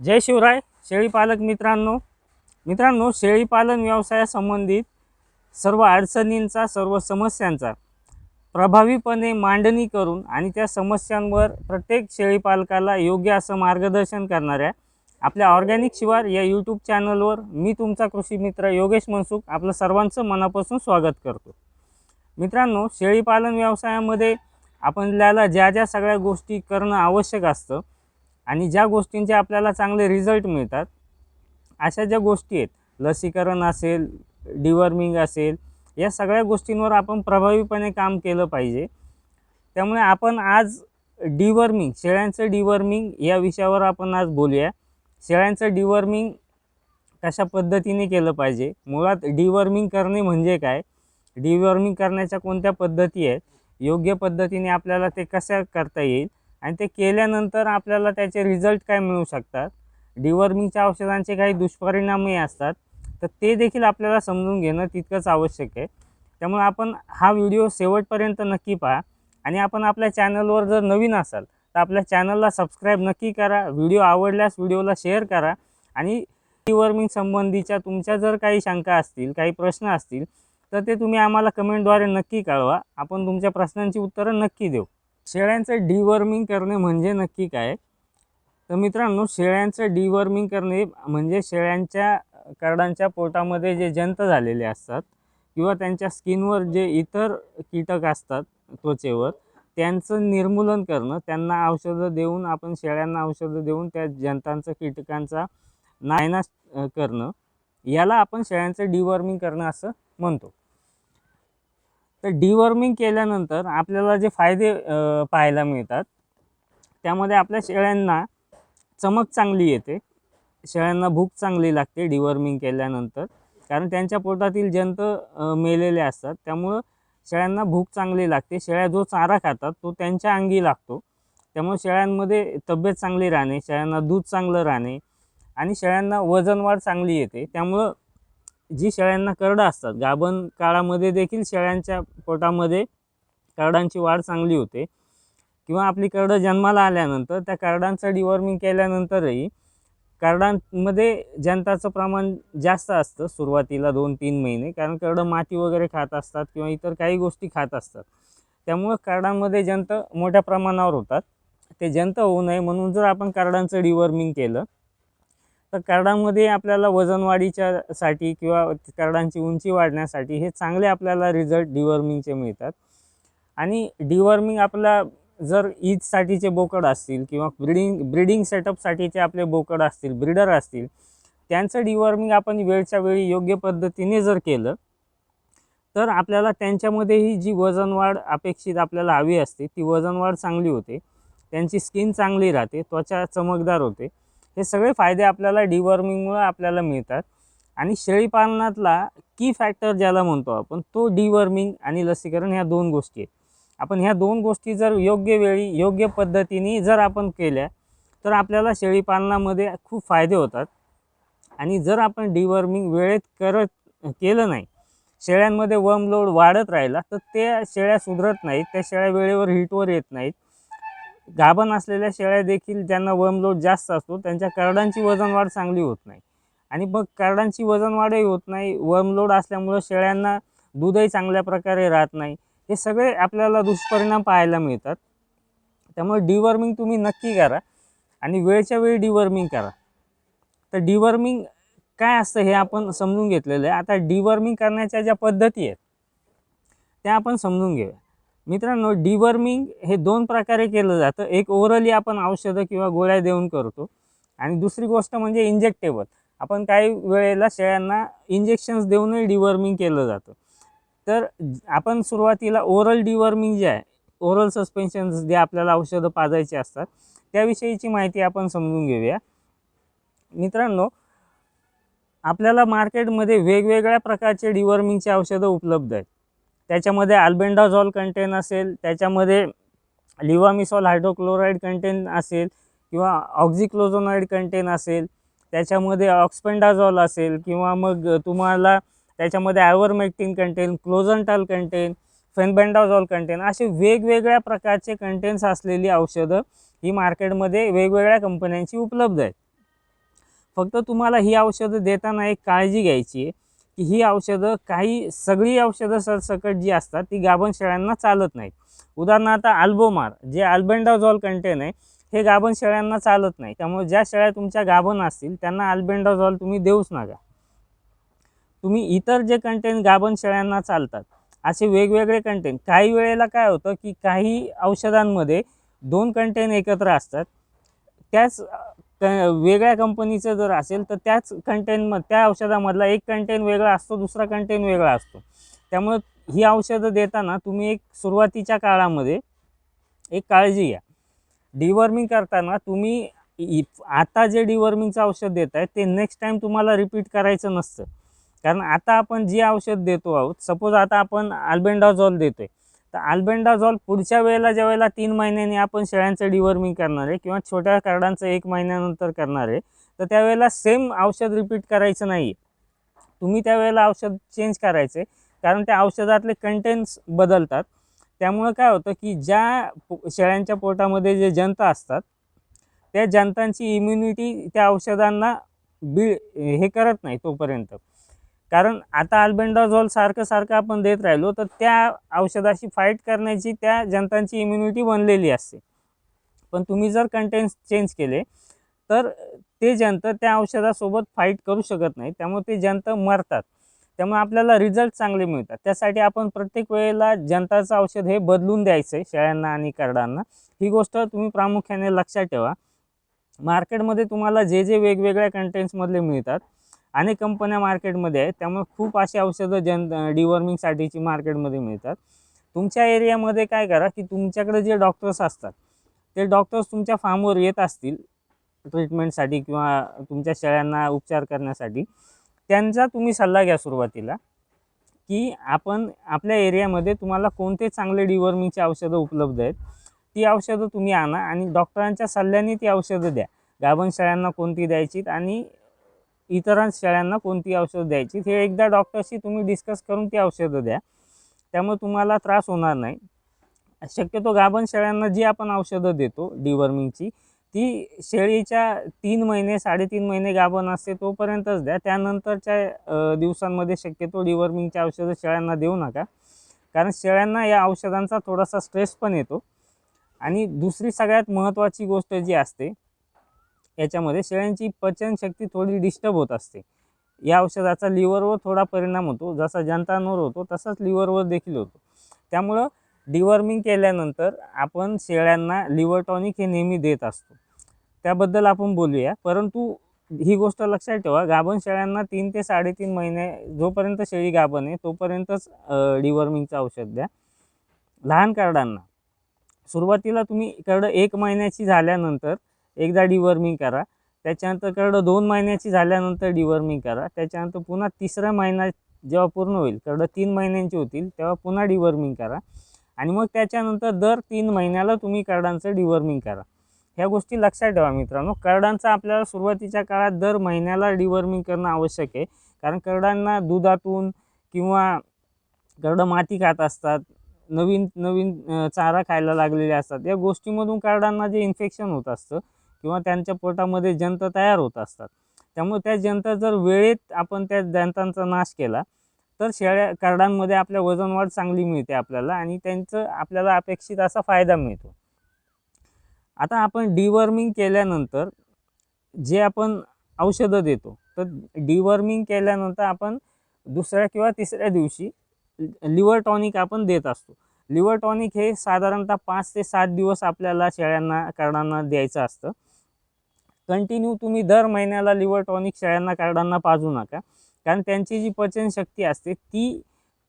जय शिवराय शेळीपालक मित्रांनो. मित्रांनो शेळीपालन व्यवसायासंबंधित सर्व अडचणींचा सर्व समस्यांचा प्रभावीपणे मांडणी करून आणि त्या समस्यांवर प्रत्येक शेळीपालकाला योग्य असं मार्गदर्शन करणाऱ्या आपल्या ऑर्गॅनिक शिवार या यूट्यूब चॅनलवर मी तुमचा कृषी मित्र योगेश मनसुख आपलं सर्वांचं मनापासून स्वागत करतो. मित्रांनो शेळीपालन व्यवसायामध्ये आपल्याला ज्या ज्या सगळ्या गोष्टी करणं आवश्यक असतं आणि ज्या गोष्टींचे आपल्याला चांगले रिझल्ट मिळतात अशा ज्या गोष्टी आहेत लसीकरण असेल डिवर्मिंग असेल या सगळ्या गोष्टींवर आपण प्रभावीपणे काम केलं पाहिजे. त्यामुळे आपण आज डिवर्मिंग शेळ्यांचं डिवर्मिंग या विषयावर आपण आज बोलूया. शेळ्यांचं डिवर्मिंग कशा पद्धतीने केलं पाहिजे? मुळात डिवर्मिंग करणे म्हणजे काय? डिवर्मिंग करण्याच्या कोणत्या पद्धती आहेत? योग्य पद्धतीने आपल्याला ते कशा करता येईल? आणि ते केल्यानंतर आपल्याला त्याचे रिझल्ट काय मिळू शकतात? डिवॉर्मिंगच्या औषधांचे काही दुष्परिणामही असतात. तर ते देखील आपल्याला समजून घेणं तितकंच आवश्यक आहे. त्यामुळे आपण हा व्हिडिओ शेवटपर्यंत नक्की पहा. आणि आपण आपल्या चॅनलवर जर नवीन असाल तर आपल्या चॅनलला सबस्क्राईब नक्की करा. व्हिडिओ आवडल्यास व्हिडिओला शेअर करा. आणि डिवॉर्मिंग संबंधीच्या तुमच्या जर काही शंका असतील काही प्रश्न असतील तर ते तुम्ही आम्हाला कमेंटद्वारे नक्की कळवा. आपण तुमच्या प्रश्नांची उत्तरं नक्की देऊ. शेळ्यांचं डिवर्मिंग करणे म्हणजे नक्की काय? तर मित्रांनो शेळ्यांचं डिवर्मिंग करणे म्हणजे शेळ्यांच्या करडांच्या पोटामध्ये जे जंत झालेले असतात किंवा त्यांच्या स्किनवर जे इतर कीटक असतात त्वचेवर त्यांचं निर्मूलन करणं त्यांना औषधं देऊन आपण शेळ्यांना औषधं देऊन त्या जंतांचं कीटकांचा नायनाश करणं याला आपण शेळ्यांचं डिवॉर्मिंग करणं असं म्हणतो. तर डिवॉर्मिंग केल्यानंतर आपल्याला जे फायदे पाहायला मिळतात त्यामध्ये आपल्या शेळ्यांना चमक चांगली येते. शेळ्यांना भूक चांगली लागते डिवॉर्मिंग केल्यानंतर. कारण त्यांच्या पोटातील जंत मेलेले असतात. त्यामुळं शेळ्यांना भूक चांगली लागते. शेळ्या जो चारा खातात तो त्यांच्या अंगी लागतो. त्यामुळे शेळ्यांमध्ये तब्येत चांगली राहणे शेळ्यांना दूध चांगलं राहणे आणि शेळ्यांना वजनवाढ चांगली येते. त्यामुळं जी शेळ्यांना करडं असतात. गाभण काळामध्ये देखील शेळ्यांच्या पोटामध्ये करडांची वाढ चांगली होते. किंवा आपली करडं जन्माला आल्यानंतर त्या करडांचं डिवॉर्मिंग केल्यानंतरही करडांमध्ये जंताचं प्रमाण जास्त असतं सुरुवातीला दोन तीन महिने. कारण करडं माती वगैरे खात असतात किंवा इतर काही गोष्टी खात असतात. त्यामुळं करडांमध्ये जंत मोठ्या प्रमाणावर होतात. ते जंत होऊ नये म्हणून जर आपण करडांचं डिवॉर्मिंग केलं तर करडांमध्ये आपल्याला वजनवाढीच्यासाठी साठी किंवा करडांची उंची वाढण्यासाठी हे चांगले आपल्याला रिझल्ट डिवर्मिंगचे मिळतात. आणि डिवर्मिंग आपला जर ईदसाठीचे बोकड असतील किंवा ब्रिडिंग ब्रिडिंग सेटअपसाठीचे आपले बोकड असतील ब्रिडर असतील त्यांचं डिवॉर्मिंग आपण वेळच्या वेळी योग्य पद्धतीने जर केलं तर आपल्याला त्यांच्यामध्येही जी वजनवाढ अपेक्षित आपल्याला हवी असते ती वजनवाढ चांगली होते. त्यांची स्किन चांगली राहते त्वचा चमकदार होते. हे सगळे फायदे आपल्याला डिवर्मिंगमुळे आपल्याला मिळतात. आणि शेळीपालनातला की फॅक्टर ज्याला म्हणतो आपण तो डिवॉर्मिंग आणि लसीकरण ह्या दोन गोष्टी आहेत. आपण ह्या दोन गोष्टी जर योग्य वेळी योग्य पद्धतीने जर आपण केल्या तर आपल्याला शेळीपालनामध्ये खूप फायदे होतात. आणि जर आपण डिवॉर्मिंग वेळेत करत केलं नाही शेळ्यांमध्ये वर्म लोड वाढत राहिला तर त्या शेळ्या सुधरत नाहीत त्या शेळ्या वेळेवर हिटवर येत नाहीत. गाभण असलेल्या शेळ्या देखील ज्यांना वर्म लोड जास्त असतो त्यांच्या करडांची वजन वाढ चांगली होत नाही. आणि मग करडांची वजन वाढही होत नाही वर्म लोड असल्यामुळं शेळ्यांना दूधही चांगल्या प्रकारे राहत नाही. हे सगळे आपल्याला दुष्परिणाम पाहायला मिळतात. त्यामुळे डिवर्मिंग तुम्ही नक्की करा आणि वेळच्या वेळी डिवर्मिंग करा. तर डिवर्मिंग काय असतं हे आपण समजून घेतलेलं आहे. आता डिवर्मिंग करण्याच्या ज्या पद्धती आहेत त्या आपण समजून घेऊया. मित्रांनो डिवर्मिंग हे दोन प्रकारे केलं जातं. एक ओरली आपण औषधं किंवा गोळ्या देऊन करतो आणि दुसरी गोष्ट म्हणजे इंजेक्टेबल आपण काही वेळेला शेळ्यांना इंजेक्शन्स देऊनही डिवर्मिंग केलं जातं. तर आपण सुरुवातीला ओरल डिवर्मिंग जे आहे ओरल सस्पेन्शन्स जे आपल्याला औषधं पाजायची असतात त्याविषयीची माहिती आपण समजून घेऊया. मित्रांनो आपल्याला मार्केटमध्ये वेगवेगळ्या प्रकारचे डिवर्मिंगचे औषधं उपलब्ध आहेत. त्याच्यामध्ये अल्बेंडाझॉल कंटेन असेल त्याच्यामध्ये लिवामिसॉल हायड्रोक्लोराईड कंटेन असेल किंवा ऑक्झिक्लोझोनाईड कंटेन असेल त्याच्यामध्ये ऑक्सपेंडाझॉल असेल किंवा मग तुम्हाला त्याच्यामध्ये ivermectin contain closantel contain fenbendazole contain असे वेगवेगळ्या प्रकारचे कंटेन्स असलेली औषधं ही मार्केटमध्ये वेगवेगळ्या कंपन्यांची उपलब्ध आहेत. फक्त तुम्हाला ही औषधं देताना एक काळजी घ्यायची आहे. की ही औषधं काही सगळी औषधं सरसकट जी असतात ती गाभण शेळ्यांना चालत नाहीत. उदाहरणार्थ अल्बोमार जे अल्बेंडाझॉल कंटेन आहे हे गाभण शेळ्यांना चालत नाही. त्यामुळे ज्या शेळ्या तुमच्या गाभण असतील त्यांना अल्बेंडाझॉल तुम्ही देऊच नका. तुम्ही इतर जे कंटेन गाभण शेळ्यांना चालतात असे वेगवेगळे कंटेन काही वेळेला काय होतं की काही औषधांमध्ये दोन कंटेन एकत्र असतात. त्याच वेगळ्या कंपनीचं जर असेल तर त्याच कंटेन त्या औषधामधला एक कंटेन वेगळा असतो दुसरा कंटेन वेगळा असतो. त्यामुळं ही औषधं देताना तुम्ही एक सुरुवातीच्या काळामध्ये एक काळजी घ्या. डिवर्मिंग करताना तुम्ही इ आता जे डिवर्मिंगचं औषध देत आहे ते नेक्स्ट टाईम तुम्हाला रिपीट करायचं नसतं. कारण आता आपण जी औषध देतो आहोत सपोज आता आपण आल्बेंडॉझॉल देतो आहे तर आल्बेंडाझॉल पुढच्या वेळेला ज्या वेळेला तीन महिन्यांनी आपण शेळ्यांचं डिवर्मिंग करणार आहे किंवा छोट्या कार्डांचं एक महिन्यानंतर करणार आहे तर त्यावेळेला सेम औषध रिपीट करायचं नाही आहे तुम्ही त्यावेळेला औषध चेंज करायचे कारण त्या औषधातले कंटेंट्स बदलतात. त्यामुळं काय होतं की ज्या शेळ्यांच्या पोटामध्ये जे जंत असतात त्या जंतांची इम्युनिटी त्या औषधांना बी हे करत नाही तोपर्यंत. कारण आता अल्बेंडाझॉल सारखं सारखं आपण देत राहिलो तर त्या औषधाशी फाईट करण्याची त्या जंतांची इम्युनिटी बनलेली असते. पण तुम्ही जर कंटेंट चेंज केले तर ते जंत त्या औषधासोबत फाईट करू शकत नाही. त्यामुळे ते जंत मरतात. त्यामुळे आपल्याला रिझल्ट चांगले मिळतात. त्यासाठी आपण प्रत्येक वेळेला जनताचं औषध हे बदलून द्यायचं आहे शेळ्यांना आणि करडांना. ही गोष्ट तुम्ही प्रामुख्याने लक्षात ठेवा. मार्केटमध्ये तुम्हाला जे जे वेगवेगळ्या कंटेंट्समधले मिळतात अनेक कंपन्या मार्केटमध्ये आहेत. त्यामुळे खूप अशी औषधं जन डिवॉर्मिंगसाठीची मार्केटमध्ये मिळतात. तुमच्या एरियामध्ये काय करा की तुमच्याकडे जे डॉक्टर्स असतात ते डॉक्टर्स तुमच्या फार्मवर येत असतील ट्रीटमेंटसाठी किंवा तुमच्या शेळ्यांना उपचार करण्यासाठी त्यांचा तुम्ही सल्ला घ्या सुरुवातीला की आपण आपल्या एरियामध्ये तुम्हाला कोणते चांगले डिवॉर्मिंगची औषधं उपलब्ध आहेत ती औषधं तुम्ही आणा आणि डॉक्टरांच्या सल्ल्याने ती औषधं द्या. गाभण शेळ्यांना कोणती द्यायची आणि इतर शेळ्यांना कोणती औषधं द्यायची? हे एकदा डॉक्टरशी तुम्ही डिस्कस करून ती औषधं द्या. त्यामुळे तुम्हाला त्रास होणार नाही. शक्यतो गाभण शेळ्यांना जी आपण औषधं देतो डिवर्मिंगची ती शेळीच्या तीन महिने साडेतीन महिने गाभण असते तोपर्यंतच द्या. त्यानंतरच्या दिवसांमध्ये शक्यतो डिवर्मिंगची औषधं शेळ्यांना देऊ नका. कारण शेळ्यांना या औषधांचा थोडासा स्ट्रेस पण येतो. आणि दुसरी सगळ्यात महत्त्वाची गोष्ट जी असते याच्यामध्ये शेळ्यांची पचनशक्ती थोडी डिस्टर्ब होत असते. या औषधाचा लिव्हरवर थोडा परिणाम होतो. जसा जंतांवर होतो तसाच लिव्हरवर देखील होतो. त्यामुळं डिवर्मिंग केल्यानंतर आपण शेळ्यांना लिव्हर टॉनिक हे नेहमी देत असतो. त्याबद्दल आपण बोलूया. परंतु ही गोष्ट लक्षात ठेवा गाभण शेळ्यांना तीन ते साडेतीन महिने जोपर्यंत शेळी गाभण आहे तोपर्यंतच डिवर्मिंगचं औषध द्या. लहान कार्डांना. सुरुवातीला तुम्ही करडं एक महिन्याची झाल्यानंतर एकदा डिवर्मिंग करा. त्याच्यानंतर करडं दोन महिन्याची झाल्यानंतर डिवर्मिंग करा. त्याच्यानंतर पुन्हा तिसरा महिना जेव्हा पूर्ण होईल करडं तीन महिन्यांची होतील तेव्हा पुन्हा डिवर्मिंग करा. आणि मग त्याच्यानंतर दर तीन महिन्याला तुम्ही करडांचं डिवर्मिंग करा. ह्या गोष्टी लक्षात ठेवा मित्रांनो. करडांचं आपल्याला सुरुवातीच्या काळात दर महिन्याला डिवर्मिंग करणं आवश्यक आहे. कारण करडांना दुधातून किंवा करडं माती खात असतात नवीन नवीन चारा खायला लागलेले असतात. या गोष्टीमधून कार्डांना जे इन्फेक्शन होत असतं किंवा त्यांच्या पोटामध्ये जंत तयार होत असतात. त्यामुळे त्या जंत जर वेळेत आपण त्या जंतांचा नाश केला तर शेळ्या कार्डांमध्ये आपल्या वजन वाढ चांगली मिळते आपल्याला आणि त्यांचं आपल्याला अपेक्षित असा फायदा मिळतो. आता आपण डिवर्मिंग केल्यानंतर जे आपण औषधं देतो तर डिवर्मिंग केल्यानंतर आपण दुसऱ्या किंवा तिसऱ्या दिवशी लिव्हर टॉनिक आपण देत असतो. लिव्हर टॉनिक हे साधारणतः पाच ते सात दिवस आपल्याला शेळ्यांना कार्डांना द्यायचं असतं. कंटिन्यू तुम्ही दर महिन्याला लिव्हर टॉनिक शेळ्यांना कार्डांना पाजू नका. कारण त्यांची जी पचनशक्ती असते ती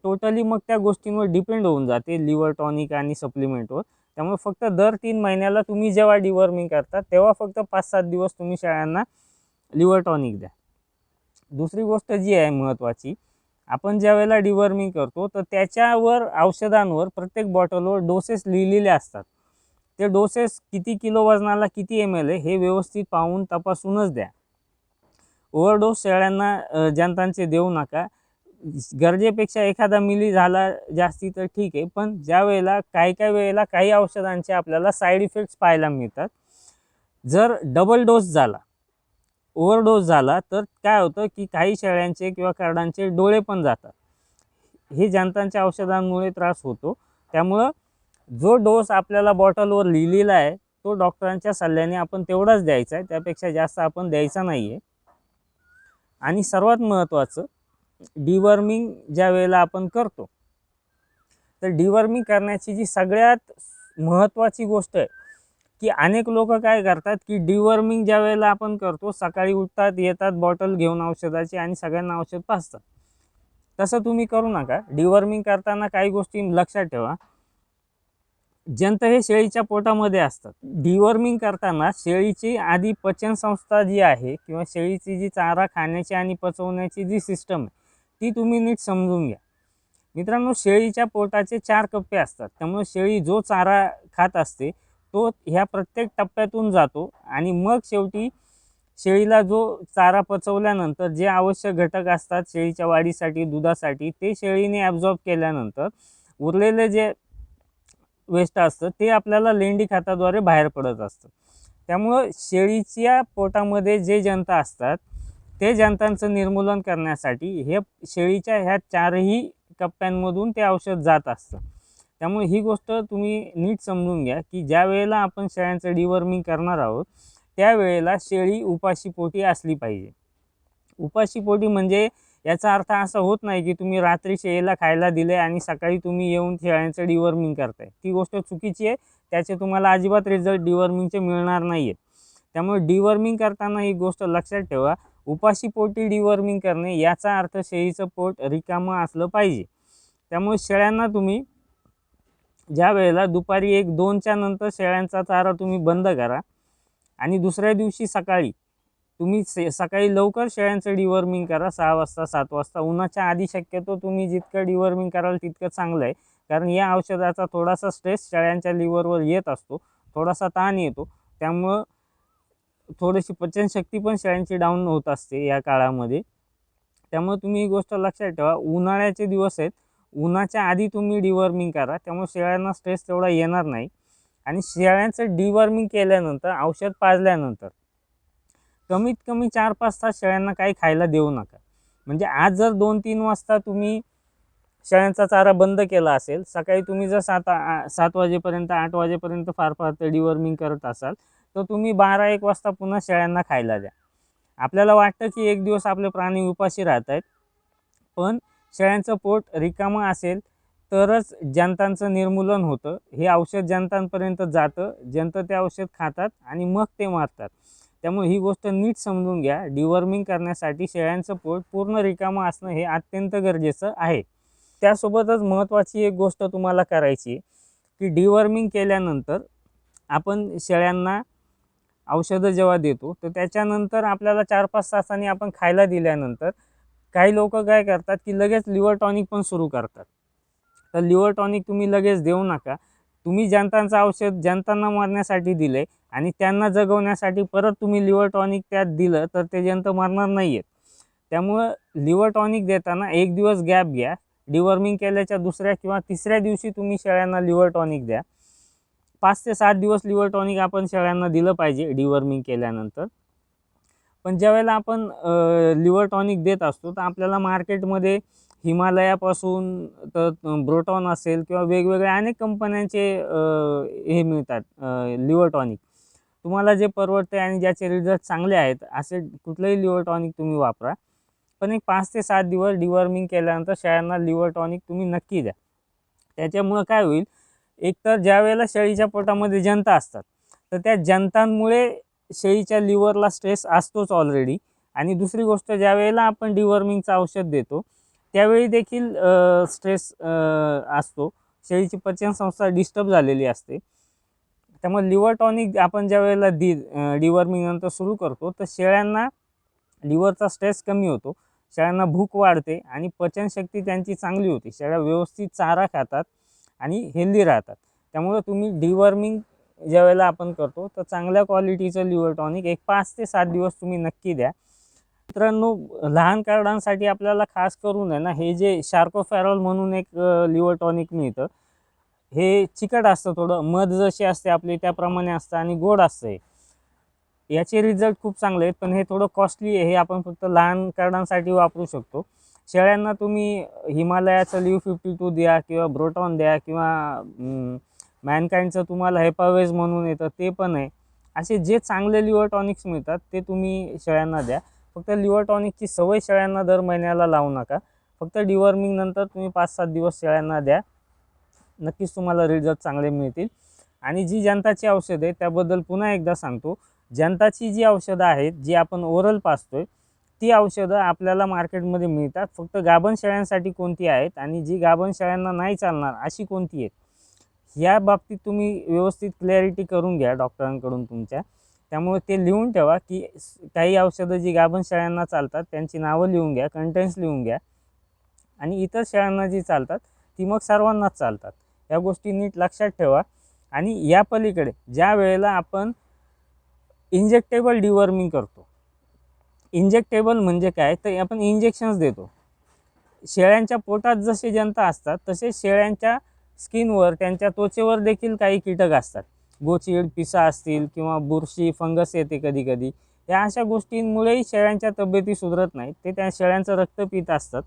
टोटली मग त्या गोष्टींवर डिपेंड होऊन जाते लिव्हर टॉनिक आणि सप्लिमेंटवर त्यामुळे फक्त दर तीन महिन्याला तुम्ही जेव्हा डिवर्मिंग करता तेव्हा फक्त पाच सात दिवस तुम्ही शेळ्यांना लिव्हर टॉनिक द्या. दुसरी गोष्ट जी आहे महत्त्वाची आपण ज्या वेळेला डिवर्मिंग करतो तर त्याच्यावर औषधांवर प्रत्येक बॉटलवर डोसेस लिहिलेले असतात. ते डोसेस किती किलो वजनाला किती एम एल आहे हे व्यवस्थित पाहून तपासूनच द्या. ओव्हरडोस शेळ्यांना जनतांचे जंतांचे देऊ नका. गरजेपेक्षा एखादा मिली झाला जास्ती तर ठीक आहे पण ज्या वेळेला काही काही वेळेला काही औषधांचे आपल्याला साईड इफेक्ट्स पाहायला मिळतात. जर डबल डोस झाला ओव्हरडोस झाला तर काय होतं की काही शेळ्यांचे किंवा कार्डांचे डोळे पण जातात. हे जंतांच्या औषधांमुळे त्रास होतो. त्यामुळं जो डोस आपल्याला बॉटलवर लिहिलेला आहे तो डॉक्टरांच्या सल्ल्याने आपण तेवढाच द्यायचा आहे. त्यापेक्षा जास्त आपण द्यायचा नाही आहे आणि सर्वात महत्त्वाचं डिवर्मिंग ज्या वेळेला आपण करतो तर डिवर्मिंग करण्याची जी सगळ्यात महत्त्वाची गोष्ट आहे की अनेक लोक काय करतात की डिवर्मिंग ज्या वेळेला आपण करतो सकाळी उठतात येतात बॉटल घेऊन औषधाची आणि सगळ्यांना औषध पाजतात. तसं तुम्ही करू नका. डिवर्मिंग करताना काही गोष्टी लक्षात ठेवा. जंत हे शेळीच्या पोटामध्ये असतात. डिवॉर्मिंग करताना शेळीची आधी पचनसंस्था जी आहे किंवा शेळीची जी चारा खाण्याची आणि पचवण्याची जी सिस्टम आहे ती तुम्ही नीट समजून घ्या. मित्रांनो शेळीच्या पोटाचे चार कप्पे असतात. त्यामुळे शेळी जो चारा खात असते तो ह्या प्रत्येक टप्प्यातून जातो आणि मग शेवटी शेळीला जो चारा पचवल्यानंतर जे आवश्यक घटक असतात शेळीच्या वाढीसाठी दुधासाठी ते शेळीने ॲब्झॉर्ब केल्यानंतर उरलेले जे वेस्ट असतं ते आपल्याला लेंडी खताद्वारे बाहेर पडत असतं. त्यामुळं शेळीच्या पोटामध्ये जे जंत असतात ते जंतांचं निर्मूलन करण्यासाठी हे शेळीच्या ह्या चारही कप्प्यांमधून ते औषध जात असतं. त्यामुळे ही गोष्ट तुम्ही नीट समजून घ्या की ज्या वेळेला आपण शेळ्यांचं डिवर्मिंग करणार आहोत त्यावेळेला शेळी उपाशीपोटी असली पाहिजे. उपाशीपोटी म्हणजे याचा अर्थ असा होत नाही की तुम्ही रात्री शेळीला खायला दिले आणि सकाळी तुम्ही येऊन शेळ्यांचं डिवॉर्मिंग करताय. ती गोष्ट चुकीची आहे. त्याचे तुम्हाला अजिबात रिझल्ट डिवॉर्मिंगचे मिळणार नाही आहेत त्यामुळे डिवॉर्मिंग करताना ही गोष्ट लक्षात ठेवा. उपाशी पोटी डिवॉर्मिंग करणे याचा अर्थ शेळीचं पोट रिकामं असलं पाहिजे. त्यामुळे शेळ्यांना तुम्ही ज्या वेळेला दुपारी एक दोनच्या नंतर शेळ्यांचा चारा तुम्ही बंद करा आणि दुसऱ्या दिवशी सकाळी तुम्ही से सकाळी लवकर शेळ्यांचं डिवर्मिंग करा सहा वाजता सात वाजता. उन्हाच्या आधी शक्यतो तुम्ही जितकं डिवॉर्मिंग कराल तितकं चांगलं आहे. कारण या औषधाचा थोडासा स्ट्रेस शेळ्यांच्या लिव्हरवर येत असतो. थोडासा ताण येतो. त्यामुळं थोडीशी पचनशक्ती पण शेळ्यांची डाऊन होत असते या काळामध्ये. त्यामुळे तुम्ही ही गोष्ट लक्षात ठेवा. उन्हाळ्याचे दिवस आहेत. उन्हाच्या आधी तुम्ही डिवर्मिंग करा. त्यामुळे शेळ्यांना स्ट्रेस तेवढा येणार नाही. आणि शेळ्यांचं डिवर्मिंग केल्यानंतर औषध पाजल्यानंतर कमीत कमी चार पाच तास शेळ्यांना काही खायला देऊ नका. म्हणजे आज जर दोन तीन वाजता तुम्ही शेळ्यांचा चारा बंद केला असेल सकाळी तुम्ही जर सात आ- सात वाजेपर्यंत आठ वाजेपर्यंत फार फार ते डिवर्मिंग करत असाल तर तुम्ही बारा एक वाजता पुन्हा शेळ्यांना खायला द्या. आपल्याला वाटतं की एक दिवस आपले प्राणी उपाशी राहत आहेत पण शेळ्यांचं पोट रिकामं असेल तरच जंतांचं निर्मूलन होतं. हे औषध जंतांपर्यंत जातं जंत ते औषध खातात आणि मग ते मारतात. त्यामुळे ही गोष्ट नीट समजून घ्या. डिवर्मिंग करण्यासाठी शेळ्यांचं पोट पूर्ण रिकामं असणं हे अत्यंत गरजेचं आहे. त्यासोबतच महत्त्वाची एक गोष्ट तुम्हाला करायची की डिवर्मिंग केल्यानंतर आपण शेळ्यांना औषधं जेव्हा देतो तर त्याच्यानंतर आपल्याला चार पाच तासांनी आपण खायला दिल्यानंतर काही लोक काय करतात की लगेच लिव्हर टॉनिक पण सुरू करतात. तर लिव्हर टॉनिक तुम्ही लगेच देऊ नका. तुम्ही जनतांचं औषध जनतांना मारण्यासाठी दिले आणि त्यांना जगवण्यासाठी परत तुम्ही लिव्हर टॉनिक त्यात दिलं तर ते जंत मरणार नाही आहेत त्यामुळं लिव्हर टॉनिक देताना एक दिवस गॅप घ्या. डिवर्मिंग केल्याच्या दुसऱ्या किंवा तिसऱ्या दिवशी तुम्ही शेळ्यांना लिव्हर टॉनिक द्या. पाच ते सात दिवस लिव्हर टॉनिक आपण शेळ्यांना दिलं पाहिजे डिवर्मिंग केल्यानंतर. पण ज्यावेळेला आपण लिव्हर टॉनिक देत असतो तर आपल्याला मार्केटमध्ये हिमालयापासून तर ब्रोटॉन असेल किंवा वेगवेगळ्या अनेक कंपन्यांचे हे मिळतात लिव्हर टॉनिक. तुम्हाला जे परवडते आणि ज्याचे रिझल्ट चांगले आहेत असे कुठलंही लिव्हर टॉनिक तुम्ही वापरा. पण एक पाच ते सात दिवस डिवॉर्मिंग केल्यानंतर शेळ्यांना लिव्हर टॉनिक तुम्ही नक्की द्या. त्याच्यामुळं काय होईल एकतर ज्या वेळेला शेळीच्या पोटामध्ये जनता असतात तर त्या जनतांमुळे शेळीच्या लिव्हरला स्ट्रेस असतोच ऑलरेडी आणि दुसरी गोष्ट ज्या वेळेला आपण डिवॉर्मिंगचं औषध देतो त्यावेळी देखील स्ट्रेस असतो. शेळीची पचनसंस्था डिस्टर्ब झालेली असते. त्यामुळे लिव्हर टॉनिक आपण ज्या वेळेला दि डिवर्मिंग नंतर सुरू करतो तर शेळ्यांना लिव्हरचा स्ट्रेस कमी होतो. शेळ्यांना भूक वाढते आणि पचनशक्ती त्यांची चांगली होते. शेळ्या व्यवस्थित चारा खातात आणि हेल्दी राहतात. त्यामुळे तुम्ही डिवर्मिंग ज्या वेळेला आपण करतो तर चांगल्या क्वालिटीचं लिव्हर टॉनिक एक पाच ते सात दिवस तुम्ही नक्की द्या. मित्रांनो लहान कार्डांसाठी आपल्याला खास करून आहे ना हे जे शार्कोफॅरॉल म्हणून एक लिव्हर टॉनिक मिळतं हे चिकट असतं थोडं. मध जशी असते आपली त्याप्रमाणे असतं आणि गोड असतं. हे याचे रिझल्ट खूप चांगले आहेत पण हे थोडं कॉस्टली आहे. हे आपण फक्त लहान कारणांसाठी वापरू शकतो. शेळ्यांना तुम्ही हिमालयाचं लिव्ह फिफ्टी टू द्या किंवा ब्रोटॉन द्या किंवा मॅनकाइंडचं तुम्हाला हेपावेज म्हणून येतं ते पण आहे. असे जे चांगले लिव्हर टॉनिक्स मिळतात ते तुम्ही शेळ्यांना द्या. फक्त लिव्हर टॉनिकची सवय शेळ्यांना दर महिन्याला लावू नका. फक्त डिवॉर्मिंग नंतर तुम्ही पाच सात दिवस शेळ्यांना द्या. नक्कीच तुम्हाला रिझल्ट चांगले मिळतील. आणि जी जनताची औषधं आहे त्याबद्दल पुन्हा एकदा सांगतो. जनताची जी औषधं आहेत जी आपण ओरल पाचतोय ती औषधं आपल्याला मार्केटमध्ये मिळतात. फक्त गाभण शेळ्यांसाठी कोणती आहेत आणि जी गाभण शेळ्यांना नाही चालणार अशी कोणती आहेत? या बाबतीत तुम्ही व्यवस्थित क्लॅरिटी करून घ्या डॉक्टरांकडून तुमच्या. त्यामुळे ते लिहून ठेवा की काही औषधं जी गाभण शेळ्यांना चालतात त्यांची नावं लिहून घ्या कंटेंट्स लिहून घ्या. आणि इतर शेळ्यांना जी चालतात ती मग सर्वांनाच चालतात. या गोष्टी नीट लक्षात ठेवा. आणि या पलीकडे ज्या वेळेला आपण इंजेक्टेबल डिवर्मिंग करतो इंजेक्टेबल म्हणजे काय? तर आपण इंजेक्शन्स देतो. शेळ्यांच्या पोटात जसे जनता असतात तसे शेळ्यांच्या स्किनवर त्यांच्या त्वचेवर देखील काही कीटक असतात. गोचीड पिसा असतील किंवा बुरशी फंगस येते कधी कधी या अशा गोष्टींमुळेही शेळ्यांच्या तब्येती सुधरत नाहीत. ते त्या शेळ्यांचं रक्त पित असतात.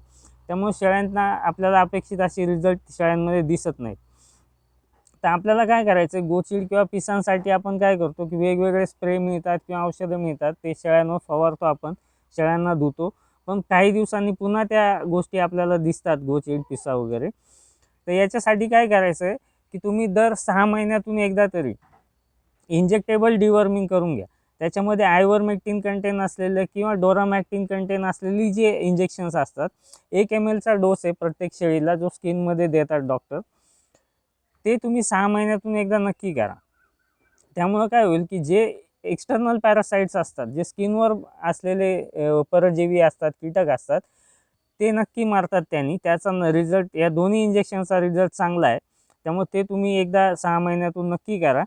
त्यामुळे शेळ्यांना आपल्याला अपेक्षित असे रिझल्ट शेळ्यांमध्ये दिसत नाहीत. तर आपल्याला काय करायचं आहे गोचिड किंवा पिसांसाठी आपण काय करतो की वेगवेगळे स्प्रे मिळतात किंवा औषधं मिळतात ते शेळ्यांवर फवारतो आपण शेळ्यांना धुतो. पण काही दिवसांनी पुन्हा त्या गोष्टी आपल्याला दिसतात गोचिड पिसा वगैरे. तर याच्यासाठी काय करायचं आहे की तुम्ही दर सहा महिन्यातून एकदा तरी इंजेक्टेबल डिवर्मिंग करून घ्या. त्याच्यामध्ये आयवरमेक्टिन कंटेन असलेलं किंवा डोरामॅक्टिन कंटेन असलेली जे इंजेक्शन्स असतात एक एम एलचा डोस आहे प्रत्येक शेळीला जो स्किनमध्ये देतात डॉक्टर ते तुम्ही सहा महिन्यातून एकदा नक्की करा. त्यामुळं काय होईल की जे एक्सटर्नल पॅरासाइट्स असतात जे स्किनवर असलेले परजीवी असतात कीटक असतात ते नक्की मारतात त्यांनी. त्याचा रिझल्ट या दोन्ही इंजेक्शनचा रिझल्ट चांगला आहे. त्यामुळे ते तुम्ही एकदा सहा महिन्यातून नक्की करा.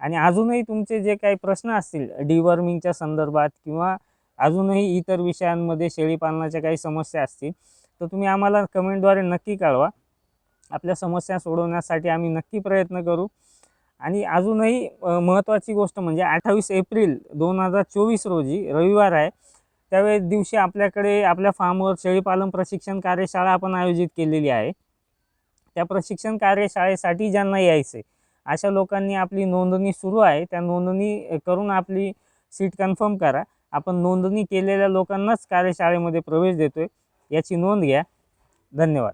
आणि अजूनही तुमचे जे काही प्रश्न असतील डिवॉर्मिंगच्या संदर्भात किंवा अजूनही इतर विषयांमध्ये शेळीपालनाच्या काही समस्या असतील तर तुम्ही आम्हाला कमेंटद्वारे नक्की कळवा. आपल्या समस्या सोडवण्यासाठी आम्ही नक्की प्रयत्न करू. आणि अजूनही महत्त्वाची गोष्ट म्हणजे अठ्ठावीस एप्रिल दोन हजार चोवीस रोजी रविवार आहे. त्यावेळेस दिवशी आपल्याकडे आपल्या फार्मवर शेळीपालन प्रशिक्षण कार्यशाळा आपण आयोजित केलेली आहे. त्या प्रशिक्षण कार्यशाळेसाठी ज्यांना यायचं आहे अशा लोकांनी आपली नोंदणी सुरू आहे. त्या नोंदणी करून आपली सीट कन्फर्म करा. आपण नोंदणी केलेल्या लोकांनाच कार्यशाळेमध्ये प्रवेश देतो आहे याची नोंद घ्या. धन्यवाद.